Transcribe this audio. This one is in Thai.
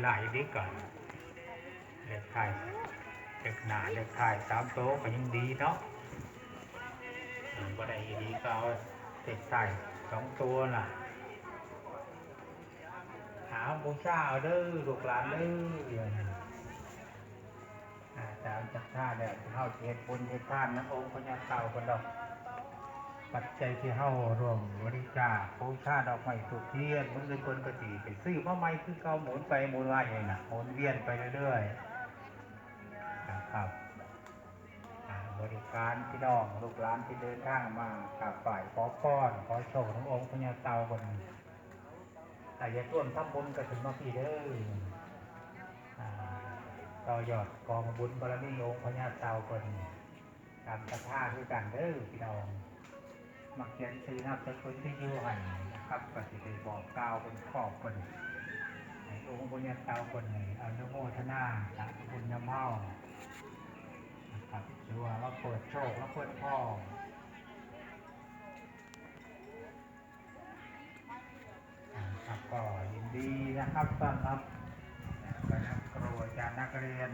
กีฬาอีกนิดก่อนเล็กไทยเล็กหนาเล็กไทยสามโต๊ะก็ยังดีเนาะก็ได้ดีก็เอาเล็กไทยสองตัวล่ะ หาบูชาเอาเด้อลูกหลานเด้ออาจารย์จักท่าเนี่ยเข้าเทศบุญเทศท่านนะองค์พญาเต่าคนดอก ปัจจัยที่เข้ารวมบริจาคบูชาดอกไม้ถูกเทียนมันเลยคนกติไปซื้อมาใหม่คือเก่าหมุนไปหมุนมาอย่างน่ะหมุนเวียนไปเรื่อยๆนะครับบริการพี่น้องลูกหลานที่เดินทางมากราบฝ่ายขอพรขอโชคขององค์พญาเตาคนแต่อย่าร่วมทำบุญกับถึงมาพี่เด้อต่อยอดกองบุญบารมีองค์พญาเตาคนตามศรัทธาด้วยกันเด้อพี่น้อง มักเขียนซื้อนับสกุลที่อยู่หันะครับก็สิได้บอกกล่าวคนขอบคนให้องค์พญญาเตาคนให้อนุโมทนาสาธุบุญยำเมานะครับหรือว่าเราเปิดโชคแล้วเปิดพ่อครับก็ยินดีนะครับต้อนรับคณะครูอาจารย์นักเรียน